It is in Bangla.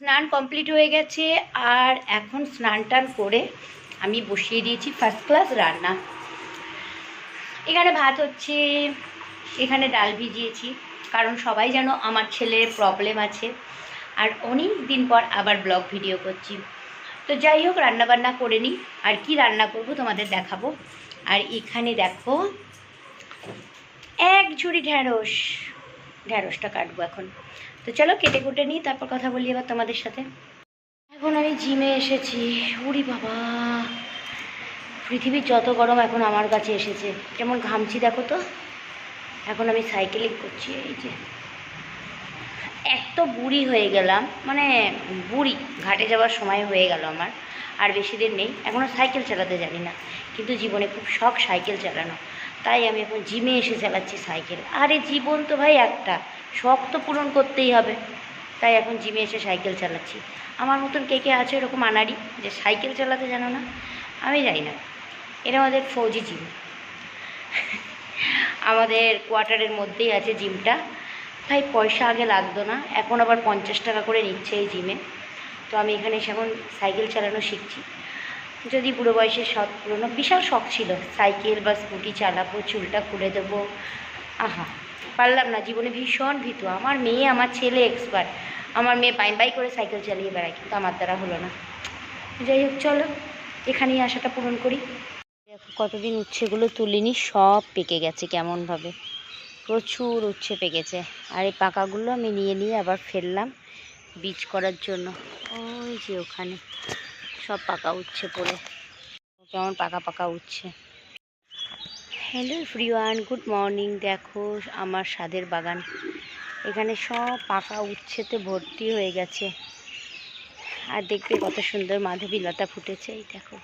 স্নান কমপ্লিট হয়ে গেছে আর এখন স্নান টান করে আমি বসিয়ে দিয়েছি ফার্স্ট ক্লাস রান্না। এখানে ভাত হচ্ছে, এখানে ডাল ভিজিয়েছি, কারণ সবাই যেন আমার ছেলের প্রবলেম আছে। আর অনেক দিন পর আবার ব্লগ ভিডিও করছি। তো যাই হোক, রান্নাবান্না করে নিই। আর কি রান্না করব তোমাদের দেখাবো। আর এখানে দেখো, এক ঝুড়ি ঢ্যাঁড়স ঢ্যাঁড়সটা কাটবো এখন। তো চলো কেটে কুটে নিই, তারপর কথা বলি এবার তোমাদের সাথে। এখন আমি জিমে এসেছি। উড়ি বাবা, পৃথিবীর যত গরম এখন আমার কাছে এসেছে। যেমন ঘামছি, দেখো তো। এখন আমি সাইকেলিং করছি, এই যে। এত বুড়ি হয়ে গেলাম মানে বুড়ি, ঘাটে যাওয়ার সময় হয়ে গেল আমার, আর বেশি দিন নেই। এখনও সাইকেল চালাতে জানি না, কিন্তু জীবনে খুব শখ সাইকেল চালানো। তাই আমি এখন জিমে এসে চালাচ্ছি সাইকেল। আরে জীবন তো ভাই একটা, শখ তো পূরণ করতেই হবে। তাই এখন জিমে এসে সাইকেল চালাচ্ছি। আমার মতন কে কে আছে এরকম আনাড়ি যে সাইকেল চালাতে জানো না? আমি জানি না। এটা আমাদের ফৌজি জিম। আমাদের কোয়ার্টারের মধ্যেই আছে জিমটা। ভাই পয়সা আগে লাগতো না, এখন আবার পঞ্চাশ টাকা করে নিচ্ছে এই জিমে। তো আমি এখানে এসে এখন সাইকেল চালানো শিখছি। যদি বুড়ো বয়সে শখ পুরোনো বিশাল শখ ছিল। সাইকেল বা স্কুটি চালাবো, চুলটা খুলে দেবো। আহা, পারলাম না, জীবনে ভীষণ ভীতু। আমার মেয়ে, আমার ছেলে এক্সপার্ট আমার মেয়ে বাইন বাই করে সাইকেল চালিয়ে বেড়ায়, কিন্তু আমার দ্বারা হলো না। যাই হোক, চলো, এখানেই আশাটা পূরণ করি। কতদিন উচ্ছেগুলো তুলিনি, সব পেকে গেছে কেমনভাবে। প্রচুর উচ্ছে পেকেছে। আর এই পাকাগুলো আমি নিয়ে নিয়ে আবার ফেললাম বীজ করার জন্য। ওই যে ওখানে। সব পাকা উঠছে পড়ে। কেমন পাকা পাকা উঠছে। হ্যালো ফ্রিওয়ান গুড মর্নিং দেখো, আমার স্বাদের বাগান। এখানে সব পাকা উচ্ছেতে ভর্তি হয়ে গেছে। আর দেখবে কত সুন্দর মাধবী লতা ফুটেছে, এই দেখো।